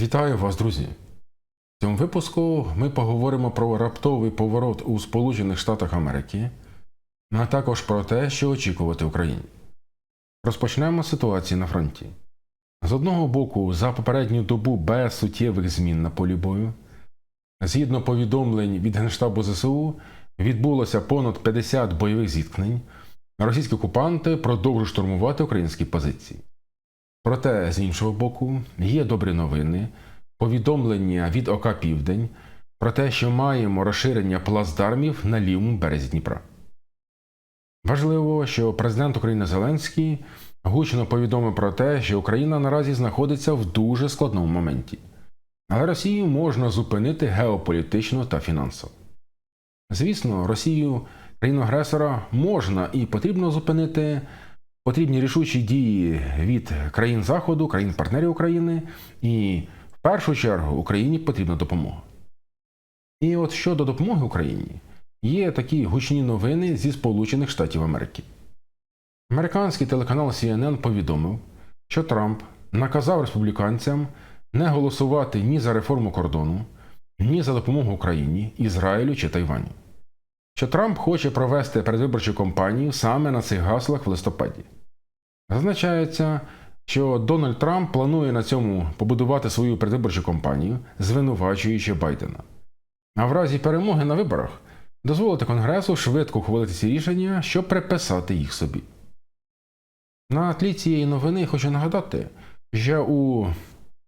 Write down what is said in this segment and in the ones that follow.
Вітаю вас, друзі! В цьому випуску ми поговоримо про раптовий поворот у Сполучених Штатах Америки, а також про те, що очікувати Україні. Розпочнемо з ситуації на фронті. З одного боку, за попередню добу без суттєвих змін на полі бою, згідно повідомлень від Генштабу ЗСУ, відбулося понад 50 бойових зіткнень. Російські окупанти продовжують штурмувати українські позиції. Проте, з іншого боку, є добрі новини, повідомлення від ОК Південь про те, що маємо розширення плацдармів на лівому березі Дніпра. Важливо, що президент України Зеленський гучно повідомив про те, що Україна наразі знаходиться в дуже складному моменті, але Росію можна зупинити геополітично та фінансово. Звісно, Росію, країну агресора, можна і потрібно зупинити. Потрібні рішучі дії від країн Заходу, країн-партнерів України, і в першу чергу Україні потрібна допомога. І от щодо допомоги Україні, є такі гучні новини зі Сполучених Штатів Америки. Американський телеканал CNN повідомив, що Трамп наказав республіканцям не голосувати ні за реформу кордону, ні за допомогу Україні, Ізраїлю чи Тайваню. Що Трамп хоче провести передвиборчу кампанію саме на цих гаслах в листопаді. Зазначається, що Дональд Трамп планує на цьому побудувати свою передвиборчу кампанію, звинувачуючи Байдена. А в разі перемоги на виборах дозволити Конгресу швидко ухвалити ці рішення, щоб приписати їх собі. На тлі цієї новини хочу нагадати, що у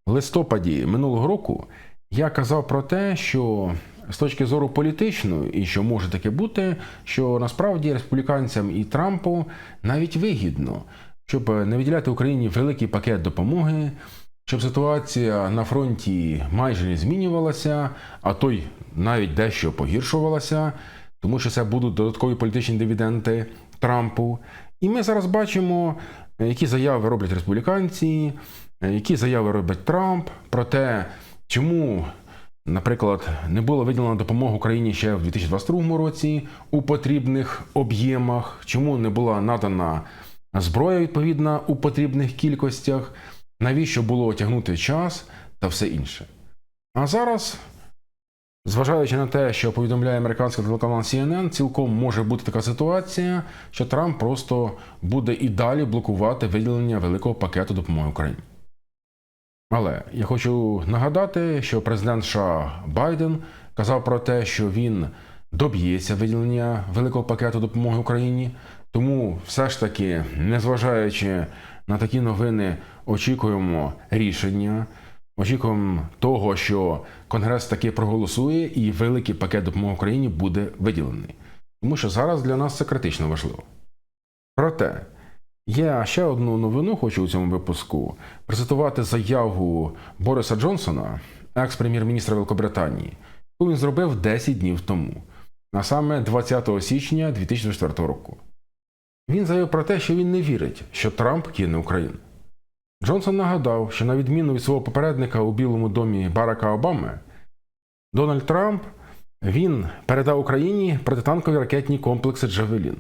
листопаді минулого року я казав про те, що з точки зору політичної, і що може таке бути, що насправді республіканцям і Трампу навіть вигідно, щоб не виділяти Україні великий пакет допомоги, щоб ситуація на фронті майже не змінювалася, а то й навіть дещо погіршувалася, тому що це будуть додаткові політичні дивіденди Трампу. І ми зараз бачимо, які заяви роблять республіканці, які заяви робить Трамп про те, чому. Наприклад, не було виділено допомога Україні ще в 2022 році у потрібних об'ємах, чому не була надана зброя відповідна у потрібних кількостях, навіщо було тягнути час та все інше. А зараз, зважаючи на те, що повідомляє американський телеканал CNN, цілком може бути така ситуація, що Трамп просто буде і далі блокувати виділення великого пакету допомоги Україні. Але я хочу нагадати, що президент США Байден казав про те, що він доб'ється виділення великого пакету допомоги Україні. Тому все ж таки, незважаючи на такі новини, очікуємо рішення, очікуємо того, що Конгрес таки проголосує і великий пакет допомоги Україні буде виділений. Тому що зараз для нас це критично важливо. Проте. Я ще одну новину хочу у цьому випуску процитувати заяву Бориса Джонсона, екс-прем'єр-міністра Великобританії, яку він зробив 10 днів тому, а саме 20 січня 2004 року. Він заявив про те, що він не вірить, що Трамп кине Україну. Джонсон нагадав, що на відміну від свого попередника у Білому домі Барака Обами, Дональд Трамп він передав Україні протитанкові ракетні комплекси Джавелін.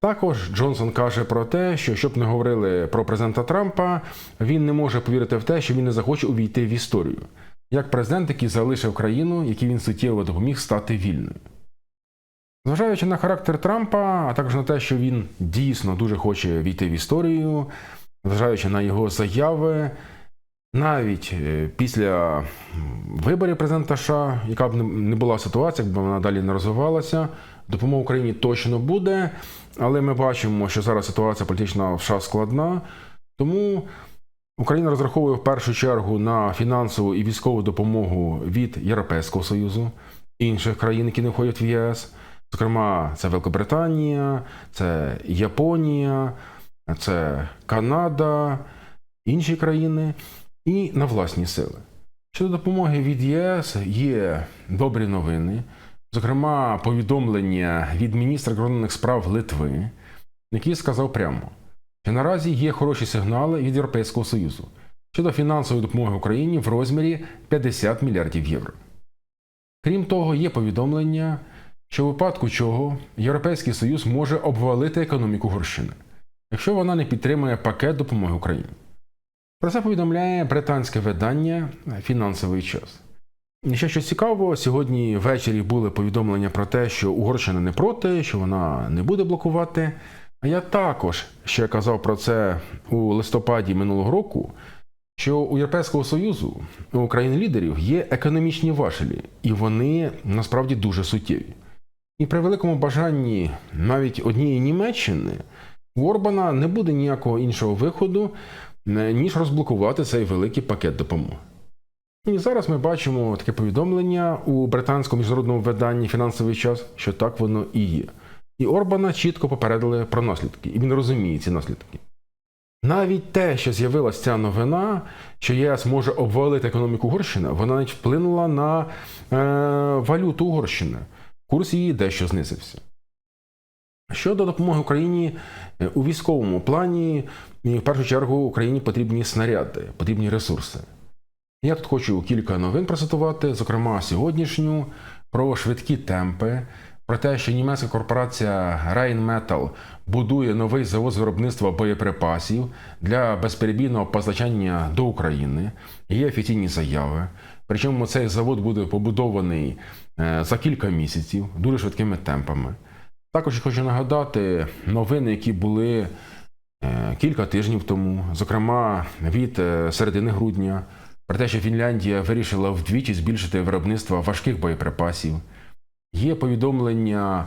Також Джонсон каже про те, що щоб не говорили про президента Трампа, він не може повірити в те, що він не захоче увійти в історію, як президент, який залишив країну, який він суттєво допоміг стати вільною. Зважаючи на характер Трампа, а також на те, що він дійсно дуже хоче війти в історію, зважаючи на його заяви, навіть після виборів президента США, яка б не була ситуація, якби вона далі не розвивалася, допомога Україні точно буде. Але ми бачимо, що зараз ситуація політична в США складна, тому Україна розраховує в першу чергу на фінансову і військову допомогу від Європейського Союзу, інших країн, які не входять в ЄС. Зокрема, це Великобританія, це Японія, це Канада, інші країни і на власні сили. Щодо допомоги від ЄС є добрі новини. Зокрема, повідомлення від міністра закордонних справ Литви, який сказав прямо, що наразі є хороші сигнали від Європейського Союзу щодо фінансової допомоги Україні в розмірі 50 мільярдів євро. Крім того, є повідомлення, що в випадку чого Європейський Союз може обвалити економіку Горщини, якщо вона не підтримує пакет допомоги Україні. Про це повідомляє британське видання Фінансовий час. І ще що цікаво, сьогодні ввечері були повідомлення про те, що Угорщина не проти, що вона не буде блокувати. А я також ще казав про це у листопаді минулого року, що у Європейського Союзу у країн лідерів є економічні важелі, і вони насправді дуже суттєві. І при великому бажанні навіть однієї Німеччини у Орбана не буде ніякого іншого виходу, е, ніж розблокувати цей великий пакет допомоги. І зараз ми бачимо таке повідомлення у британському міжнародному виданні фінансовий час, що так воно і є. І Орбана чітко попередили про наслідки, і він розуміє ці наслідки. Навіть те, що з'явилася ця новина, що ЄС може обвалити економіку Угорщини, вона навіть вплинула на е, валюту Угорщини. Курс її дещо знизився. Щодо допомоги Україні е, у військовому плані, в першу чергу Україні потрібні снаряди, потрібні ресурси. Я тут хочу кілька новин процитувати, зокрема сьогоднішню, про швидкі темпи, про те, що німецька корпорація Rheinmetall будує новий завод з виробництва боєприпасів для безперебійного постачання до України. Є офіційні заяви. Причому цей завод буде побудований е, за кілька місяців дуже швидкими темпами. Також хочу нагадати новини, які були е, кілька тижнів тому, зокрема від е, середини грудня, про те, що Фінляндія вирішила вдвічі збільшити виробництво важких боєприпасів. Є повідомлення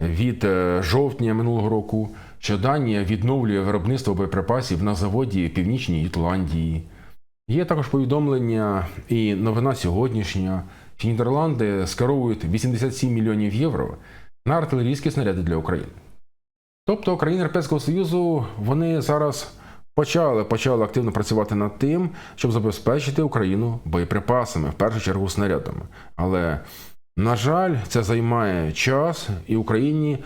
від е, жовтня минулого року, що Данія відновлює виробництво боєприпасів на заводі Північній Ітландії. Є також повідомлення і новина сьогоднішня, що Нідерланди скеровують 87 мільйонів євро на артилерійські снаряди для України. Тобто країни Європейського Союзу вони зараз почали, почали активно працювати над тим, щоб забезпечити Україну боєприпасами, в першу чергу снарядами. Але, на жаль, це займає час, і Україні,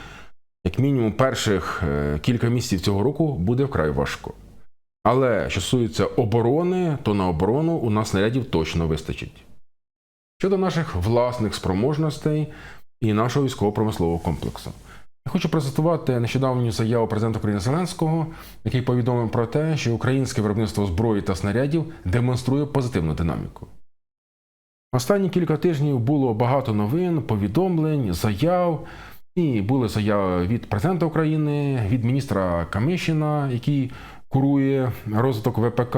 як мінімум, перших е, кілька місяців цього року буде вкрай важко. Але що стосується оборони, то на оборону у нас снарядів точно вистачить. Щодо наших власних спроможностей і нашого військово-промислового комплексу. Я хочу процитувати нещодавню заяву президента України Зеленського, який повідомив про те, що українське виробництво зброї та снарядів демонструє позитивну динаміку. Останні кілька тижнів було багато новин, повідомлень, заяв, і були заяви від президента України, від міністра Камишина, який курує розвиток ВПК,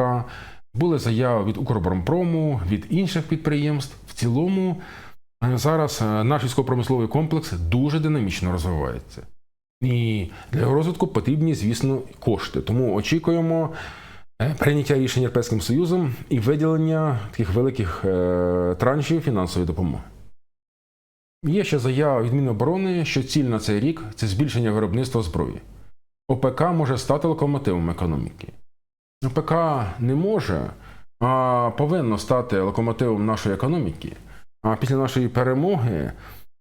були заяви від Укроборонпрому, від інших підприємств. В цілому е, зараз е, наш військово-промисловий комплекс дуже динамічно розвивається. І для розвитку потрібні, звісно, кошти. Тому очікуємо прийняття рішень Європейським Союзом і виділення таких великих е, траншів фінансової допомоги. Є ще заява від Міноборони, що ціль на цей рік це збільшення виробництва зброї. ОПК може стати локомотивом економіки. ОПК не може, а повинно стати локомотивом нашої економіки. А після нашої перемоги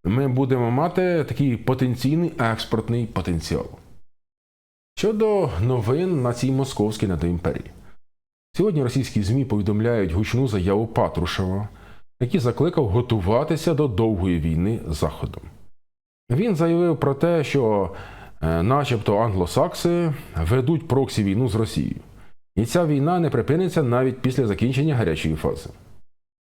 ми будемо мати такий потенційний експортний потенціал. Щодо новин на цій московській недоімперії. Сьогодні російські ЗМІ повідомляють гучну заяву Патрушева, який закликав готуватися до довгої війни з Заходом. Він заявив про те, що е, начебто англосакси ведуть проксі війну з Росією. І ця війна не припиниться навіть після закінчення гарячої фази.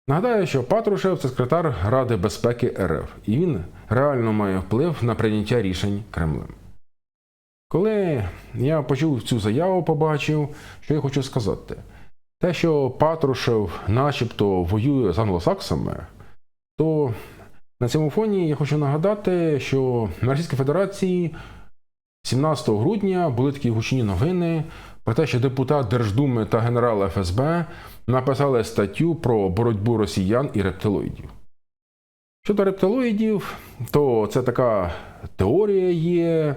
Нагадаю, що Патрушев це секретар Ради безпеки РФ, і він реально має вплив на прийняття рішень Кремлем. Коли я почув цю заяву, побачив, що я хочу сказати. Те, що Патрушев начебто воює з англосаксами, то на цьому фоні я хочу нагадати, що на Російській Федерації 17 грудня були такі гучні новини про те, що депутат Держдуми та генерал ФСБ написали статтю про боротьбу росіян і рептилоїдів. Щодо рептилоїдів, то це така теорія є,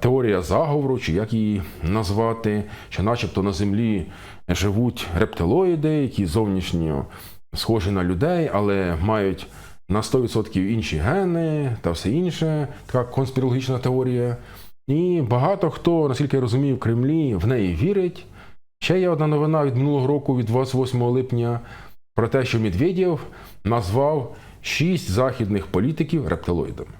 теорія заговору, чи як її назвати, що начебто на землі живуть рептилоїди, які зовнішньо схожі на людей, але мають на 100% інші гени та все інше, така конспірологічна теорія. І багато хто, наскільки я розумію, в Кремлі в неї вірить. Ще є одна новина від минулого року, від 28 липня, про те, що Медведєв назвав шість західних політиків рептилоїдами.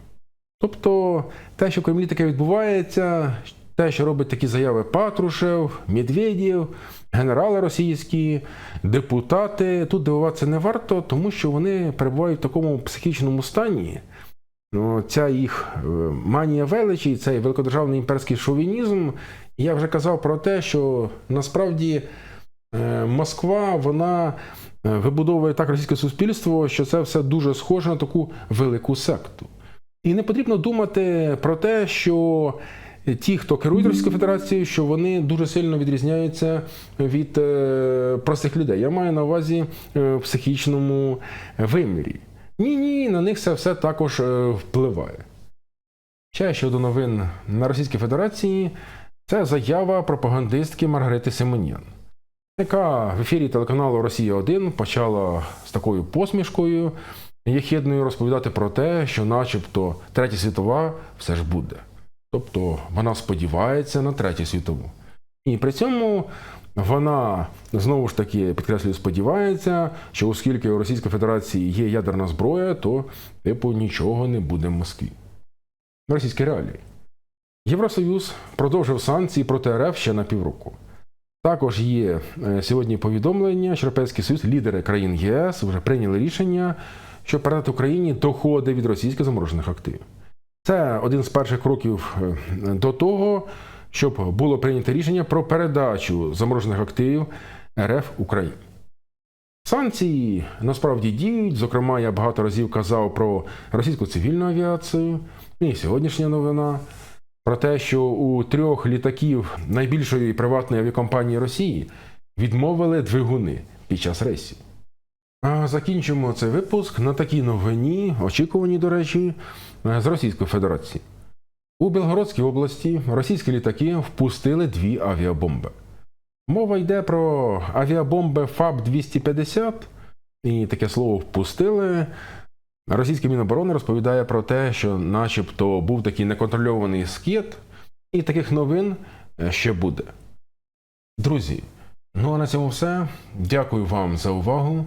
Тобто те, що в Кремлі таке відбувається, те, що робить такі заяви Патрушев, Медведєв, генерали російські, депутати, тут дивуватися не варто, тому що вони перебувають в такому психічному стані. Ну, ця їх е, манія величі, цей великодержавний імперський шовінізм. Я вже казав про те, що насправді е, Москва вона е, вибудовує так російське суспільство, що це все дуже схоже на таку велику секту. І не потрібно думати про те, що ті, хто керують Російською Федерацією, що вони дуже сильно відрізняються від е, простих людей. Я маю на увазі е, в психічному вимірі. Ні, ні, на них це все також е, впливає. Ще щодо новин на Російській Федерації, це заява пропагандистки Маргарити Симонян, яка в ефірі телеканалу Росія 1 почала з такою посмішкою єхідною розповідати про те, що, начебто, третя світова все ж буде. Тобто вона сподівається на третю світову. І при цьому вона знову ж таки підкреслюю, сподівається, що оскільки у Російської Федерації є ядерна зброя, то типу нічого не буде в Москві. Російські реалії. Євросоюз продовжив санкції проти РФ ще на півроку. Також є е, сьогодні повідомлення, що Європейський Союз, лідери країн ЄС вже прийняли рішення, щоб передати Україні доходи від російських заморожених активів. Це один з перших кроків е, до того, щоб було прийнято рішення про передачу заморожених активів РФ Україні. Санкції насправді діють. Зокрема, я багато разів казав про російську цивільну авіацію. І сьогоднішня новина про те, що у трьох літаків найбільшої приватної авіакомпанії Росії відмовили двигуни під час рейсів. Закінчимо цей випуск на такій новині, очікувані, до речі, з Російської Федерації. У Білгородській області російські літаки впустили дві авіабомби. Мова йде про авіабомби ФАБ-250, і таке слово впустили. Російське Міноборони розповідає про те, що начебто був такий неконтрольований скіт, і таких новин е, ще буде. Друзі, ну а на цьому все. Дякую вам за увагу